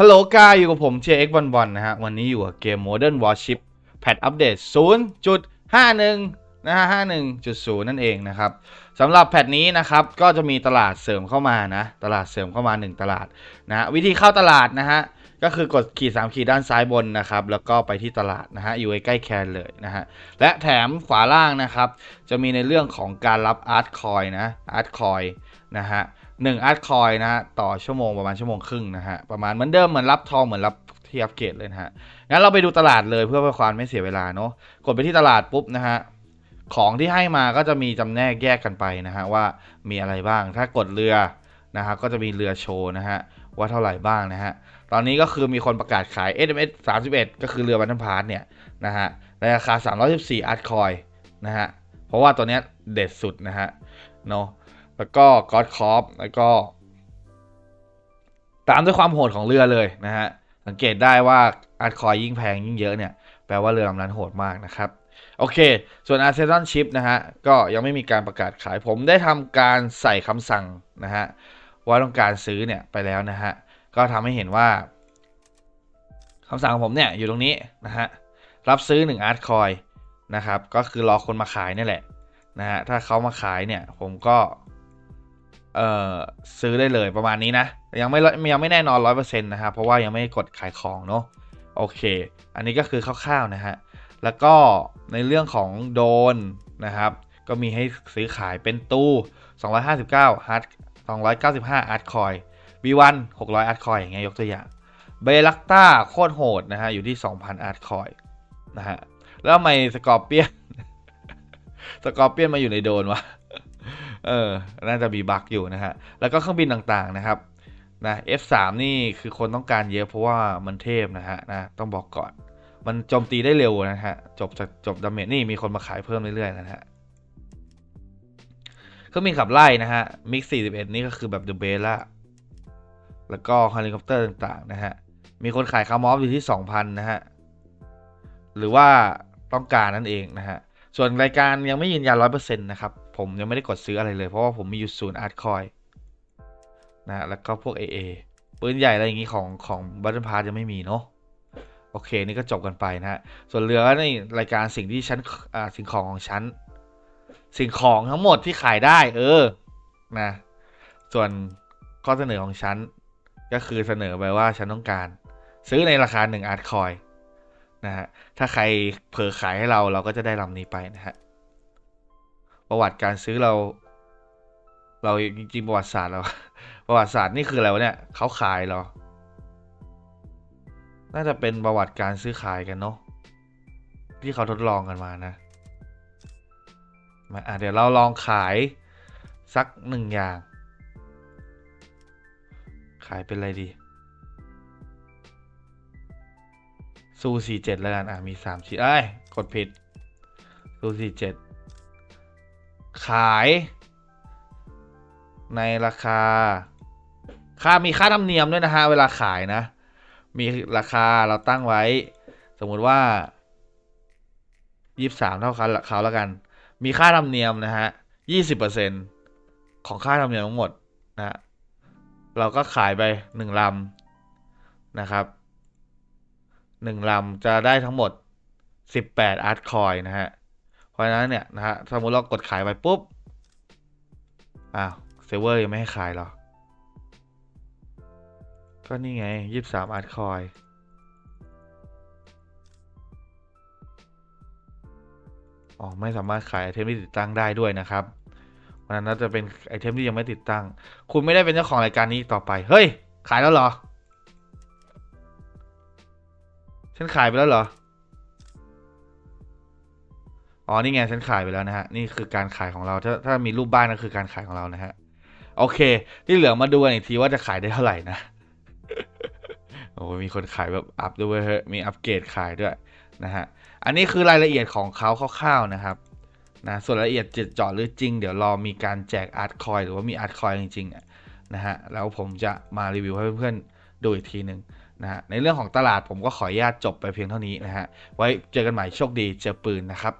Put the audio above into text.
ฮัลโหลกายอยู่กับผม JX วันวันนะฮะ วันนี้อยู่กับเกม Modern Warship แพทอัปเดต 0.51 นะฮะ 51.0 นั่นเองนะครับสำหรับแพทนี้นะครับ ก็จะมีตลาดเสริมเข้ามานะ ตลาดเสริมเข้ามา 1 ตลาดนะวิธีเข้าตลาดนะฮะ ก็คือกดขีด 3 ขีดด้านซ้ายบนนะครับ แล้วก็ไปที่ตลาดนะฮะ อยู่ใกล้แคนเลยนะฮะ และแถมขวาล่างนะครับ จะมีในเรื่องของการรับอาร์ตคอยนะอาร์ตคอยนะฮะ หนึ่งอาร์ตคอยนะฮะต่อชั่วโมงประมาณชั่วโมงครึ่งนะฮะประมาณเหมือนเดิมเหมือนรับทองเหมือนรับที่อัปเกรดเลยนะฮะงั้นเราไปดูตลาดเลยเพื่อเพื่อความไม่เสียเวลาเนาะกดไปที่ตลาดปุ๊บนะฮะของที่ให้มาก็จะมีจำแนกแยกกันไปนะฮะว่ามีอะไรบ้างถ้ากดเรือนะฮะก็จะมีเรือโชว์นะฮะว่าเท่าไหร่บ้างนะฮะตอนนี้ก็คือมีคนประกาศขาย SMS 31 ก็คือเรือบันทัมพาร์ทเนี่ยนะฮะในราคา 314อาร์ตคอยนะฮะเพราะว่าตัวเนี้ยเด็ดสุดนะฮะเนาะ แล้วก็กอดคอฟแล้วก็ ตามด้วยความโหดของเรือเลยนะฮะ สังเกตได้ว่าอาร์ตคอยยิ่งแพงยิ่งเยอะเนี่ย แปลว่าเรือลำนั้นโหดมากนะครับ โอเค ส่วนอาร์เซนอลชิปนะฮะ ก็ยังไม่มีการประกาศขายผมได้ทำการใส่คำสั่งนะฮะ ว่าต้องการซื้อเนี่ยไปแล้วนะฮะ ก็ทำให้เห็นว่าคำสั่งของผมเนี่ยอยู่ตรงนี้นะฮะ รับซื้อ1อาร์ตคอยนะครับ ก็คือรอคนมาขายนี่แหละนะฮะ ถ้าเขามาขายเนี่ยผมก็ เอ่อซื้อได้เลยประมาณนี้นะ ยังไม่ยังไม่แน่นอนร้อยเปอร์เซ็นต์นะครับเพราะว่ายังไม่กดขายของเนาะโอเค อันนี้ก็คือคร่าวๆนะฮะแล้วก็ในเรื่องของโดนนะครับ ก็มีให้ซื้อขายเป็นตู้ 259ฮาร์ด295อาร์ตคอย V1 600อาร์ตคอยอย่างเงี้ยยกตัวอย่างเบลักต้าโคตรโหดนะฮะอยู่ที่ 2,000อาร์ตคอยนะฮะแล้วทำไมสกอร์เปียนสกอร์เปียนมาอยู่ในโดนวะ เออ น่าจะมีบั๊กอยู่นะฮะ แล้วก็เครื่องบินต่างๆนะครับ นะ F3 นี่คือคนต้องการเยอะเพราะว่ามันเทพนะฮะ นะ ต้องบอกก่อน มันโจมตีได้เร็วนะฮะ จบจากจบดาเมจนี่มีคนมาขายเพิ่มเรื่อยๆนะฮะเครื่องบินขับไล่นะฮะ มิก41 นี่ก็คือแบบเดอะเบสละ แล้วก็เฮลิคอปเตอร์ต่างๆนะฮะ มีคนขายคาร์มอฟอยู่ที่ 2,000 นะฮะ หรือว่าต้องการนั่นเองนะฮะ ส่วนรายการยังไม่ยืนยัน100%นะครับ ผมยังไม่ได้กดซื้ออะไรเลยเพราะว่าผมมีอยู่ศูนย์อาร์ตคอยนะฮะแล้วก็พวก AA ปืนใหญ่อะไรอย่างงี้ของของบัตเทิลพาร์ยังไม่มีเนาะโอเคนี่ก็จบกันไปนะฮะส่วนเรือก็ในรายการสิ่งที่ฉันอ่าสิ่งของของฉันสิ่งของทั้งหมดที่ขายได้ เออนะส่วนข้อเสนอของฉันก็คือเสนอไปว่าฉันต้องการ ซื้อในราคา1อาร์ตคอยนะฮะถ้าใครเผลอขายให้เราเราก็จะได้ลำนี้ไปนะฮะ ประวัติการซื้อเรา เราจริงๆประวัติศาสตร์เรา ประวัติศาสตร์นี่คืออะไรวะเนี่ยเขาขายเรอน่าจะเป็นประวัติการซื้อขายกันเนาะที่เขาทดลองกันมานะมาอะเดี๋ยวเราลองขายสักหนึ่งอย่าง ขายเป็นอะไรดีซูสี่เจ็ดแล้วกันอะมีสามชิ้นเอ้ย กดผิดซูสี่เจ็ด ขาย ในราคา ค่ามีค่าธรรมเนียมด้วยนะฮะ เวลาขายนะ มีราคาเราตั้งไว้ สมมุติว่ายี่สามเท่ากันเขาแล้วกัน มีค่าธรรมเนียมนะฮะยี่สิบเปอร์เซ็นของค่าธรรมเนียมทั้งหมดนะฮะเราก็ขายไปหนึ่งลำนะครับหนึ่งลำจะได้ทั้งหมด18อาร์ตคอยนะฮะ เพราะฉะนั้นเนี่ยนะฮะสมมติเรากดขายไปปุ๊บอ้าวเซิร์ฟเวอร์ยังไม่ให้ขายหรอ ก็นี่ไง23อาร์ตคอยอ๋อไม่สามารถขายไอเทมที่ติดตั้งได้ด้วยนะครับเพราะฉะนั้นน่าจะเป็นไอเทมที่ยังไม่ติดตั้ง คุณไม่ได้เป็นเจ้าของรายการนี้ต่อไป เฮ้ย ขายแล้วเหรอ ฉันขายไปแล้วเหรอ อ๋อนี่ไงฉันขายไปแล้วนะฮะนี่คือการขายของเราถ้าถ้ามีรูปบ้านก็คือการขายของเรานะฮะโอเค ที่เหลือมาดูกันอีกทีว่าจะขายได้เท่าไหร่นะโอ้มีคนขายแบบอัพด้วยเฮ้ยมีอัปเกรดขายด้วยนะฮะอันนี้คือรายละเอียดของเขาคร่าวๆนะครับนะส่วนรายละเอียดจะเจาะหรือจริง เดี๋ยวรอมีการแจกอาร์ตคอยหรือว่ามีอาร์ตคอยจริงๆนะฮะแล้วผมจะมารีวิวให้เพื่อนๆดูอีกทีหนึ่งนะฮะในเรื่องของตลาดผมก็ขออนุญาตจบไปเพียงเท่านี้นะฮะไว้เจอกันใหม่โชคดีเจอปืนนะครับ